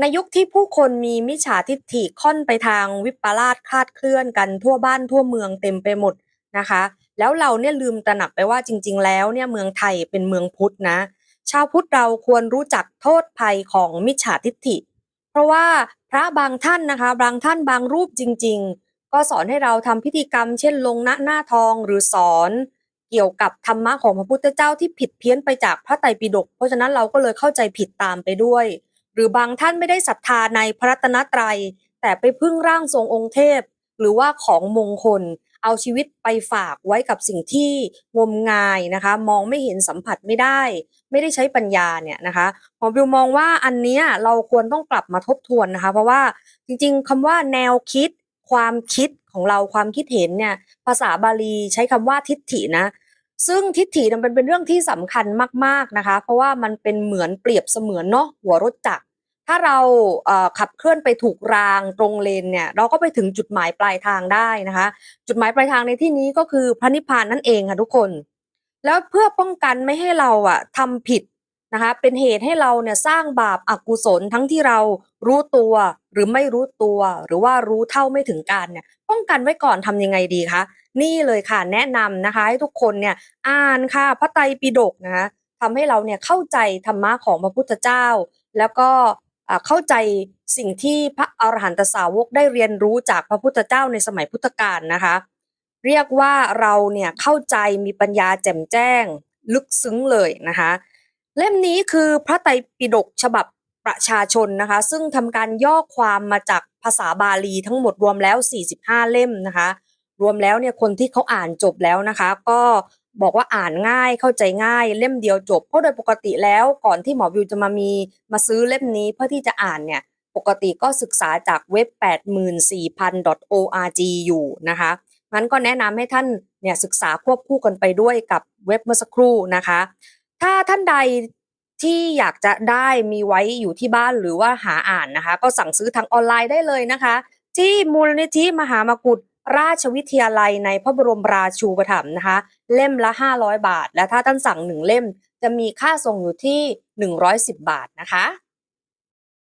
ในยุคที่ผู้คนมีมิจฉาทิฐิค่อนไปทางวิปลาสคลาดเคลื่อนกันทั่วบ้านทั่วเมืองเต็มไปหมดนะคะ แล้วเราเนี่ยลืมตระหนักไปว่าจริง ๆ แล้วเนี่ยเมืองไทยเป็นเมืองพุทธนะ ชาวพุทธเราควรรู้จักโทษภัยของมิจฉาทิฐิ เพราะว่าพระบางท่านนะคะ บางท่านบางรูปจริง ๆ ก็สอนให้เราทำพิธีกรรม เช่นลงหน้าหน้าทองหรือสอนเกี่ยวกับธรรมะของพระพุทธเจ้าที่ผิดเพี้ยนไปจากพระไตรปิฎกเพราะฉะนั้นเราก็เลยเข้าใจผิดตามไปด้วย หรือบางท่านไม่ได้ศรัทธาในพระรัตนตรัย แต่ไปพึ่งร่างทรงองค์เทพ หรือว่าของมงคล เอาชีวิตไปฝากไว้กับสิ่งที่งมงายนะคะ มองไม่เห็นสัมผัสไม่ได้ ไม่ได้ใช้ปัญญาเนี่ยนะคะหมอบิวมองว่าอันเนี้ยเราควรต้องกลับมาทบทวนนะคะ เพราะว่าจริงๆคำว่าแนวคิด ความคิดของเราความคิดเห็นเนี่ยภาษาบาลีใช้คำว่าทิฏฐินะ ซึ่งทิฏฐินั้นเป็นเรื่องที่สำคัญมาก ๆนะคะ เพราะว่ามันเป็นเหมือนเปรียบเสมือนเนาะหัวรถจักรถ้าเราขับเคลื่อนไปถูกรางตรงเลนเนี่ยเราก็ไปถึงจุดหมายปลายทางได้นะคะ จุดหมายปลายทางในที่นี้ก็คือพระนิพพานนั่นเองค่ะทุกคน แล้วเพื่อป้องกันไม่ให้เราอะทำผิด นะคะเป็นเหตุให้เราเนี่ยสร้างบาปอกุศลทั้งที่เรารู้ตัวหรือไม่รู้ตัว หรือว่ารู้เท่าไม่ถึงการเนี่ยป้องกันไว้ก่อนทำยังไงดีคะนี่เลยค่ะแนะนำนะคะให้ทุกคนเนี่ยอ่านค่ะพระไตรปิฎกนะคะทำให้เราเนี่ยเข้าใจธรรมะของพระพุทธเจ้า แล้วก็อ่าเข้าใจสิ่งที่พระอรหันตสาวกได้เรียนรู้จากพระพุทธเจ้าในสมัยพุทธกาลนะคะ เรียกว่าเราเนี่ยเข้าใจมีปัญญาแจ่มแจ้ง ลึกซึ้งเลยนะคะ เล่มนี้คือพระไตรปิฎกฉบับประชาชนนะคะ ซึ่งทำการย่อความมาจากภาษาบาลีทั้งหมดรวมแล้ว 45 เล่มนะคะ รวมแล้วเนี่ยคนที่เขาอ่านจบแล้วนะคะ ก็บอกว่าอ่านง่ายเข้าใจง่าย เล่มเดียวจบเพราะโดยปกติแล้วก่อนที่หมอวิวจะมามีมาซื้อเล่มนี้เพื่อที่จะอ่านเนี่ยปกติก็ศึกษาจากเว็บ 84,000.org อยู่นะคะงั้นก็แนะนำให้ท่านเนี่ยศึกษาควบคู่กันไปด้วยกับเว็บเมื่อสักครู่นะคะ ถ้าท่านใด ที่อยากจะได้มีไว้อยู่ที่บ้านหรือว่าหาอ่านนะคะ ก็สั่งซื้อทางออนไลน์ได้เลยนะคะ ที่มูลนิธิมหามกุฏราชวิทยาลัยในพระบรมราชูปถัมภ์นะคะ เล่มละ 500 บาท และถ้าท่านสั่งหนึ่งเล่ม จะมีค่าส่งอยู่ที่ 110 บาทนะคะ